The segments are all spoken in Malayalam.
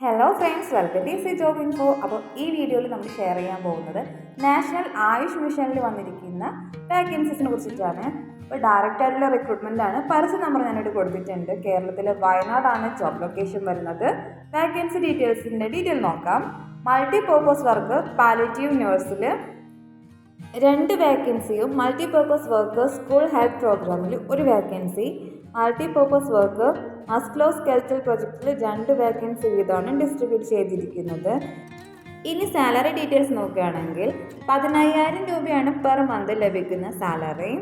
Hello friends welcome to C job info അപ്പോൾ ഈ വീഡിയോയിൽ നമ്മൾ ഷെയർ ചെയ്യാൻ പോകുന്നത് നാഷണൽ ആയുഷ് മിഷനിൽ വന്നിരിക്കുന്ന വാക്കൻസീസിനെ കുറിച്ചിട്ടാണ്. ഇപ്പോൾ ഡയറക്റ്റ് റിക്രൂട്ട്മെന്റ് ആണ്. പരസ്യം നമ്പർ ഞാനിവിടെ കൊടുത്തിട്ടുണ്ട്. കേരളത്തിലെ വയനാടാണ് ജോബ് ലൊക്കേഷൻ വരുന്നത്. വാക്കൻസി ഡീറ്റെയിൽസിന്റെ ഡീറ്റെയിൽ നോക്കാം. മൾട്ടി പർപ്പസ് വർക്ക് പാലിറ്റീവ് നേഴ്സിൽ രണ്ട് വേക്കൻസിയും multi purpose work school health പ്രോഗ്രാമിൽ ഒരു vacancy multi purpose work musculo skeletal പ്രൊജക്റ്റിൽ രണ്ട് വേക്കൻസി വീതമാണ് ഡിസ്ട്രിബ്യൂട്ട് ചെയ്തിരിക്കുന്നത്. ഇനി സാലറി ഡീറ്റെയിൽസ് നോക്കുകയാണെങ്കിൽ പതിനയ്യായിരം രൂപയാണ് പെർ മന്ത് ലഭിക്കുന്ന സാലറി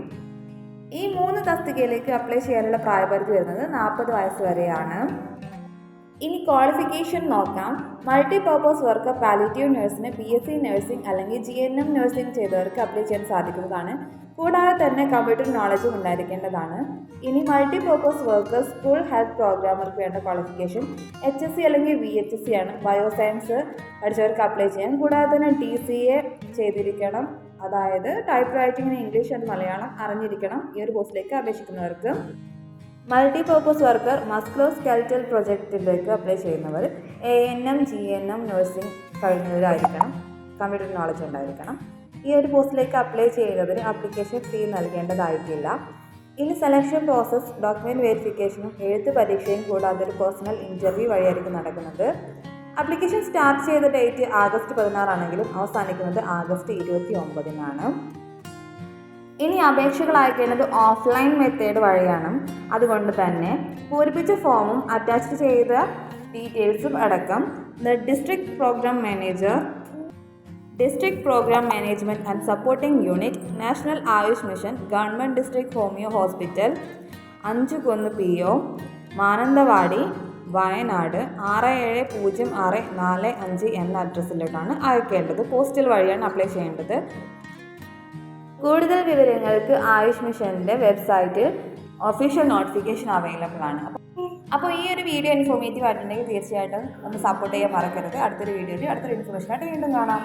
ഈ മൂന്ന് തസ്തികയിലേക്ക് അപ്ലൈ ചെയ്യാനുള്ള പ്രായപരിധി വരുന്നത് നാൽപ്പത് വയസ്സ് വരെയാണ്. ഇനി ക്വാളിഫിക്കേഷൻ നോക്കാം. മൾട്ടി പർപ്പസ് വർക്ക് പാലിറ്റീവ് നഴ്സിന് ബി എസ് സി നഴ്സിംഗ് അല്ലെങ്കിൽ ജി എൻ എം നഴ്സിംഗ് ചെയ്തവർക്ക് അപ്ലൈ ചെയ്യാൻ സാധിക്കുന്നതാണ്. കൂടാതെ തന്നെ കമ്പ്യൂട്ടർ നോളജും ഉണ്ടായിരിക്കേണ്ടതാണ്. ഇനി multi purpose work school health പ്രോഗ്രാമർക്ക് വേണ്ട ക്വാളിഫിക്കേഷൻ എച്ച് എസ് സി അല്ലെങ്കിൽ വി എച്ച് എസ് സി ആണ് ബയോസയൻസ് പഠിച്ചവർക്ക് അപ്ലൈ ചെയ്യാം കൂടാതെ തന്നെ ടി സി എ ചെയ്തിരിക്കണം. അതായത് ടൈപ്പ് റൈറ്റിംഗിന് ഇംഗ്ലീഷ് ആൻഡ് മലയാളം അറിഞ്ഞിരിക്കണം ഈ ഒരു പോസ്റ്റിലേക്ക് അപേക്ഷിക്കുന്നവർക്ക്. മൾട്ടി പർപ്പസ് വർക്കർ മസ്ക്ലോ സ്കാൽറ്റൽ പ്രൊജക്റ്റിലേക്ക് അപ്ലൈ ചെയ്യുന്നവർ A N M G N M nursing കഴിഞ്ഞവരായിരിക്കണം. Computer knowledge ഉണ്ടായിരിക്കണം. ഈ ഒരു പോസ്റ്റിലേക്ക് അപ്ലൈ ചെയ്യുന്നതിന് അപ്ലിക്കേഷൻ ഫീ നൽകേണ്ടതായിട്ടില്ല. ഇനി സെലക്ഷൻ പ്രോസസ്സ് ഡോക്യുമെന്റ് വെരിഫിക്കേഷനും എഴുത്ത് പരീക്ഷയും കൂടാതെ ഒരു പേഴ്സണൽ ഇന്റർവ്യൂ വഴിയായിരിക്കും നടക്കുന്നത്. അപ്ലിക്കേഷൻ സ്റ്റാർട്ട് ചെയ്ത ഡേറ്റ് ആഗസ്റ്റ് പതിനാറാണെങ്കിലും അവസാനിക്കുന്നത് ആഗസ്റ്റ് ഇരുപത്തി ഒമ്പതിനാണ് ഇനി അപേക്ഷകൾ അയക്കേണ്ടത് ഓഫ്ലൈൻ മെത്തേഡ് വഴിയാണ്. അതുകൊണ്ട് തന്നെ പൂരിപ്പിച്ച ഫോമും അറ്റാച്ച് ചെയ്ത ഡീറ്റെയിൽസും അടക്കം the district programme manager district programme management and supporting unit national AYUSH mission government district homeo hospital Anchukunnu P O Mananthavady Wayanad ആറ് ഏഴ് പൂജ്യം ആറ് നാല് അഞ്ച് എന്ന അഡ്രസ്സിലോട്ടാണ് അയക്കേണ്ടത്. പോസ്റ്റൽ വഴിയാണ് അപ്ലൈ ചെയ്യേണ്ടത്. കൂടുതൽ വിവരങ്ങൾക്ക് ആയുഷ് മിഷന്റെ വെബ്സൈറ്റിൽ ഒഫീഷ്യൽ നോട്ടിഫിക്കേഷൻ അവൈലബിൾ ആണ്. അപ്പോൾ ഈ ഒരു വീഡിയോ ഇൻഫോർമേറ്റീവ് ആയിട്ടുണ്ടെങ്കിൽ തീർച്ചയായിട്ടും ഒന്ന് സപ്പോർട്ട് ചെയ്യാൻ മറക്കരുത്. അടുത്തൊരു വീഡിയോയിൽ അടുത്തൊരു ഇൻഫർമേഷൻ ആയിട്ട് വീണ്ടും കാണാം.